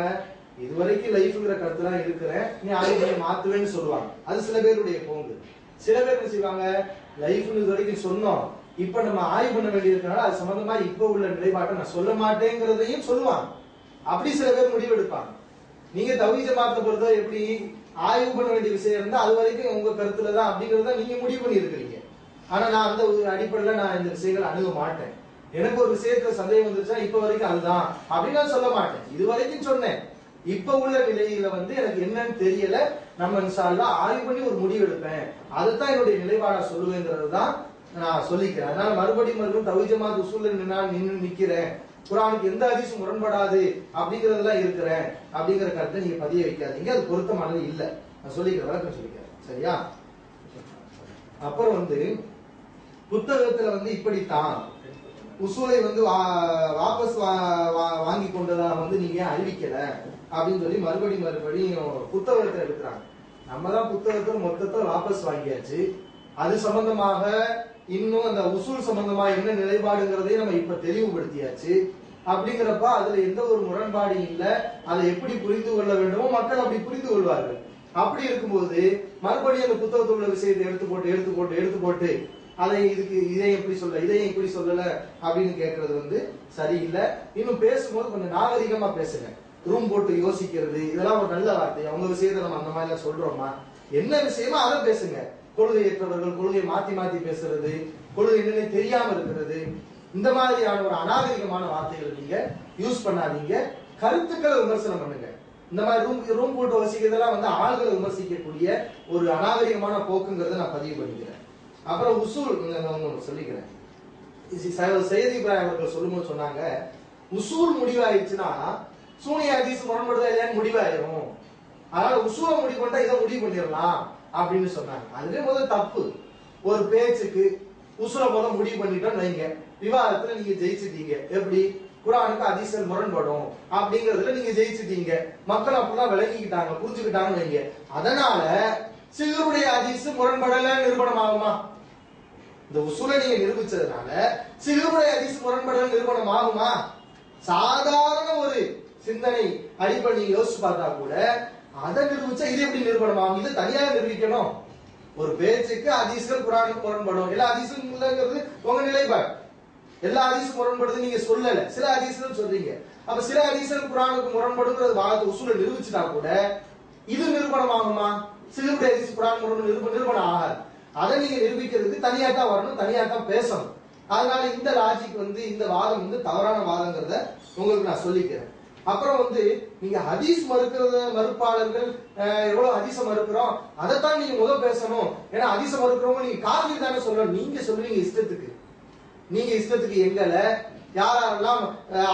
இது வரைக்கும் லைஃப்ங்கிற தான் இருக்கிறேன். நீ ஆயுதத்தை மாத்துவேன்னு சொல்லுவாங்க. அது சில பேருடைய போங்கு. சில பேர் என்ன செய்வாங்க? லைஃப்னு இது வரைக்கும் சொன்னோம். இப்ப நம்ம ஆய்வு பண்ண வேண்டியிருக்கனால அது சம்பந்தமா இப்ப உள்ள நிலைப்பாட்டை நான் சொல்ல மாட்டேங்கிறதையும் சொல்லுவாங்க. அப்படி சில பேர் முடிவெடுப்பாங்க. நீங்க தௌஹீத மாத்த பொறுத்தவரை எப்படி ஆய்வு பண்ண வேண்டிய விஷயம் இருந்தா அது வரைக்கும் உங்க கருத்துல தான் அப்படிங்கறத நீங்க முடிவு பண்ணி இருக்கிறீங்க ஆனா நான் அந்த ஒரு அடிப்படையில நான் இந்த விஷயங்கள் அணுக மாட்டேன். எனக்கு ஒரு விஷயத்துல சந்தேகம் வந்துருச்சுன்னா இப்ப வரைக்கும் அதுதான் அப்படின்னு நான் சொல்ல மாட்டேன். இது வரைக்கும் சொன்னேன். இப்ப உள்ள நிலையில வந்து எனக்கு என்னன்னு தெரியல. நம்ம இன்ஷா ஆய்வு பண்ணி ஒரு முடிவு எடுப்பேன். அதுதான் என்னுடைய நிலைப்பாடா சொல்லுவேங்கிறது தான் நான் சொல்லிக்கிறேன். அதனால மறுபடியும் மறுபடியும் தவிஜமா துசூல நான் நின்று நிக்கிறேன். குரானுக்கு எந்த அதிசயம் முரண்படாது அப்படிங்கறதெல்லாம் இருக்கிறேன் அப்படிங்கிற கருத்தை நீங்க பதிய வைக்காதீங்க. அது பொருத்தமானது இல்ல. நான் சொல்லிக்கிறேன் விளக்கம் சொல்லிக்கிறேன். சரியா? அப்புறம் வந்து புத்தகத்துல வந்து இப்படித்தான். உசூலை வந்து வா- வாபஸ் வா- வா- வாங்கி கொண்டதா வந்து நீங்க அறிவிக்கல? அப்படின்னு சொல்லி மறுபடி மறுபடியும் புத்தகத்தை எடுக்கிறாங்க. நம்ம தான் புத்தகத்தை மொத்தத்தை வாபஸ் வாங்கியாச்சு. அது சம்பந்தமாக இன்னும் அந்த உசூல் சம்பந்தமா என்ன நிலைப்பாடுங்கிறதையும் நம்ம இப்ப தெளிவுபடுத்தியாச்சு. அப்படிங்கிறப்ப அதுல எந்த ஒரு முரண்பாடும் இல்ல. அதை எப்படி புரிந்து கொள்ள வேண்டுமோ மக்கள் அப்படி புரிந்து கொள்வார்கள். அப்படி இருக்கும்போது மறுபடியும் அந்த புத்தகத்தில் உள்ள விஷயத்தை எடுத்து போட்டு எடுத்து போட்டு எடுத்து போட்டு அதை இதுக்கு இதை எப்படி சொல்ல இதை இப்படி சொல்லல அப்படின்னு கேட்கறது வந்து சரியில்லை. இன்னும் பேசும்போது கொஞ்சம் நாகரிகமா பேசுங்க. ரூம் போட்டு யோசிக்கிறது இதெல்லாம் ஒரு நல்ல வார்த்தை. அவங்க விஷயத்த நம்ம அந்த மாதிரி சொல்றோமா? என்ன விஷயமோ அதை பேசுங்க. கொள்கையற்றவர்கள் கொள்கையை மாத்தி மாத்தி பேசுறது கொள்கை என்னன்னு தெரியாம இருக்கிறது. இந்த மாதிரியான ஒரு அநாகரிகமான வார்த்தைகளை நீங்க யூஸ் பண்ணாதீங்க. கருத்துக்களை விமர்சனம் பண்ணுங்க. இந்த மாதிரி ரூம் ரூம் போட்டு வசிக்கிறதெல்லாம் வந்து ஆள்களை விமர்சிக்கக்கூடிய ஒரு அநாகரிகமான போக்குங்கிறத நான் பதிவு பண்ணிக்கிறேன். அப்புறம் உசூல் சொல்லிக்கிறேன். செய்தி பிராய் சையத் இப்ராஹிம் அவர்கள் சொல்லும்போது சொன்னாங்க உசூல் முடிவாயிடுச்சுன்னா சூனிய ஹதீஸ் முரண்படுதா இல்லையான்னு முடிவாயிரும். அதனால உசூலை முடிவு பண்ணிட்டா இதை முடிவு பண்ணிடலாம். அப்படின்னு சொன்னாங்க. அதுவே முதல் தப்பு. ஒரு பேச்சுக்கு உசுர முதல் முடிவு பண்ணிட்டோம் வைங்க. விவாதத்துல நீங்க ஜெயிச்சிட்டீங்க. எப்படி? குரானுக்கு அதிசல் முரண்படும். அப்படிங்கறதுல நீங்க ஜெயிச்சிட்டீங்க. மக்கள் அப்படிலாம் விளங்கிக்கிட்டாங்க புரிஞ்சுக்கிட்டாங்கன்னு வைங்க. அதனால சிலருடைய அதிசு முரண்படல நிரூபணம் ஆகுமா இந்த உசுரை நீங்க நிரூபிச்சதுனால சிலுவை அதிசு முரண்படல் நிறுவனம் ஆகுமா சாதாரண ஒரு சிந்தனை அடிப்படையில் யோசிச்சு பார்த்தா கூட அதை நிரூபிச்சா இது எப்படி நிரூபணம் ஆகும்? இது தனியாக நிரூபிக்கணும். ஒரு பேச்சுக்கு அதிசல் குரானுக்கு முரண்படும். எல்லா அதிசலும் இல்லைங்கிறது உங்க நிலைப்பாடு. எல்லா அதிசம் முரண்படுது நீங்க சொல்லல. சில அதிசல் சொல்றீங்க. அப்ப சில அதிசல் குரானுக்கு முரண்படுங்கிறது வாதத்தை உசூல நிரூபிச்சுட்டா கூட இது நிரூபணம் ஆகுமா? சிலுவை அதிசு குரான் முரண் நிரூப நிரூபணம் ஆகாது. அதை நீங்க நிரூபிக்கிறதுக்கு தனியா தான் வரணும் தனியா தான் பேசணும். அதனால இந்த லாஜிக் வந்து இந்த வாதம் வந்து தவறான வாதங்கிறத உங்களுக்கு நான் சொல்லிக்கிறேன். அப்புறம் வந்து நீங்க ஹதீஸ் மறுக்கிறது மறுப்பாளர்கள் எவ்வளவு ஹதீச மறுக்கிறோம்? அதைத்தான் நீங்க முதல் பேசணும். ஏன்னா ஹதீச மறுக்கிறவங்க நீங்க காவிரி தானே சொல்லணும். நீங்க சொல்றீங்க இஷ்டத்துக்கு. நீங்க இஷ்டத்துக்கு எங்களை யாரெல்லாம்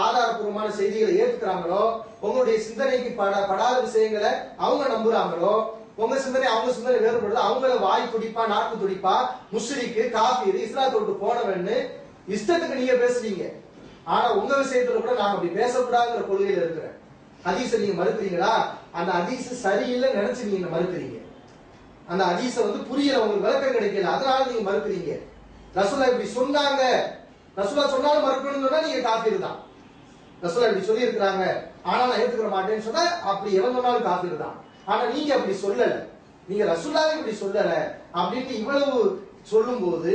ஆதாரபூர்வமான ஆதாரப்பூர்வமான செய்திகளை ஏத்துக்கிறாங்களோ உங்களுடைய சிந்தனைக்கு பட படாத விஷயங்களை அவங்க நம்புறாங்களோ உங்க சிந்தனை அவங்க சிந்தனை வேறுபடுது. அவங்கள வாய் துடிப்பா நாக்கு துடிப்பா முஸ்லிக்கு காபீர் இஸ்லாத்தை விட்டு போனவன்னு இஷ்டத்துக்கு நீங்க பேசுறீங்க ஆனா உங்க விஷயத்துல கூட நான் அப்படி பேசக்கூடாதுங்கிற கொள்கையில இருக்கிறேன். ஹதீஸை நீங்க மறுக்கிறீங்களா? அந்த ஹதீஸ் சரியில்லை நினைச்சு நீங்க மறுக்கிறீங்க. அந்த ஹதீஸ வந்து புரியல உங்களுக்கு விளக்கம் கிடைக்கல அதனால நீங்க மறுக்கிறீங்க. ரசூலா இப்படி சொன்னாங்க. ரசூலா சொன்னாலும் மறுக்கணும்னு சொன்னா நீங்க காஃபீர் தான். ரசூலா இப்படி சொல்லி இருக்கிறாங்க ஆனா நான் ஏத்துக்கிற மாட்டேன்னு சொன்னா அப்படி எவன் சொன்னாலும் காஃபீர் தான். ஆனா நீங்க அப்படி சொல்லல. நீங்க ரசூலாவே இப்படி சொல்லல அப்படின்னு இவ்வளவு சொல்லும்போது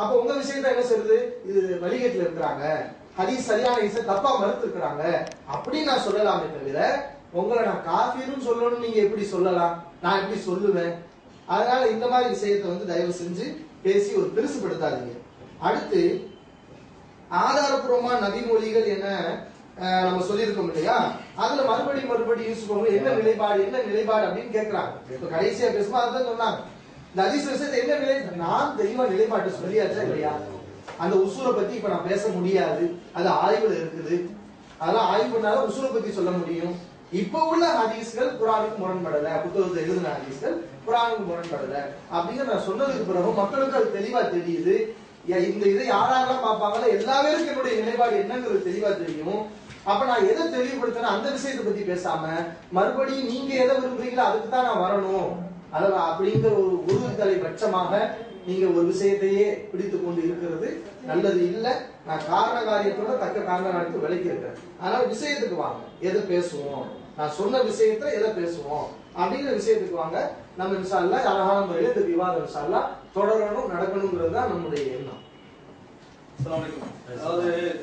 அப்ப உங்க விஷயத்த என்ன சொல்றது இது வழிகட்டுல இருக்கிறாங்க. ஹதீஸ் சரியான இசை தப்பா மறுத்துருக்குறாங்க. அப்படின்னு நான் சொல்லலாமே தவிர உங்களை நான் காஃபிர்னு சொல்லணும்னு நீங்க எப்படி சொல்லலாம்? நான் எப்படி சொல்லுவேன்? அதனால இந்த மாதிரி விஷயத்தை வந்து தயவு செஞ்சு பேசி ஒரு பெருசுபடுத்தாதீங்க. அடுத்து ஆதாரபூர்வமா நதிமொழிகள் என்ன? நம்ம சொல்லியிருக்கோம் இல்லையா? அதுல மறுபடி மறுபடி யூஸ் பண்ணுவோம். என்ன நிலைப்பாடு என்ன நிலைப்பாடு அப்படின்னு கேட்கறாங்க இப்ப கடைசியா பேசுமா அதுதான் சொன்னாங்க. இந்த அதிச விஷயத்தை என்ன நிலை நான் தெளிவா நிலைப்பாட்டு சொல்லியாச்சா இல்லையா? அந்த உசூரை பத்தி இப்ப நான் பேச முடியாது. அது ஆய்வுல இருக்குது. அதெல்லாம் ஆய்வு பண்ணாலும் உசூரை பத்தி சொல்ல முடியும். இப்ப உள்ள ஹதீஸ்கள் குரானுக்கு முரண்படல. புத்தகத்தை எழுதின ஹதீஸ்கள் குரானுக்கு முரண்படல. அப்படின்னு நான் சொன்னதுக்கு பிறகு மக்களுக்கு அது தெளிவா தெரியுது. இந்த இதை யாரெல்லாம் பார்ப்பாங்களோ எல்லா பேருக்கும் என்னுடைய நிலைப்பாடு என்னங்கிறது தெளிவா தெரியும். அப்ப நான் எதை தெளிவுபடுத்தினா அந்த விஷயத்தை பத்தி பேசாம மறுபடியும் நீங்க எதை விரும்புறீங்களோ அதுக்கு தான் நான் வரணும். அதான் அப்படிங்கிற ஒரு உறுதித்தலை பட்சமாக நீங்க ஒரு விஷயத்தையே பிடித்து கொண்டு இருக்கிறது நல்லது இல்ல. நான் காரண காரியத்தோட தக்க காரண காரியத்தை விலக்கி இருக்கிறேன். அதனால விஷயத்துக்கு வாங்க. எதை பேசுவோம்? நான் சொன்ன விஷயத்த எதை பேசுவோம்? அப்படிங்கிற விஷயத்துக்கு வாங்க. நம்ம இன்ஷால்லா அழகான முறையில் இந்த விவாதம் இன்ஷால்லா தொடரணும் நடக்கணுங்கிறது தான் நம்முடைய எண்ணம். அதாவது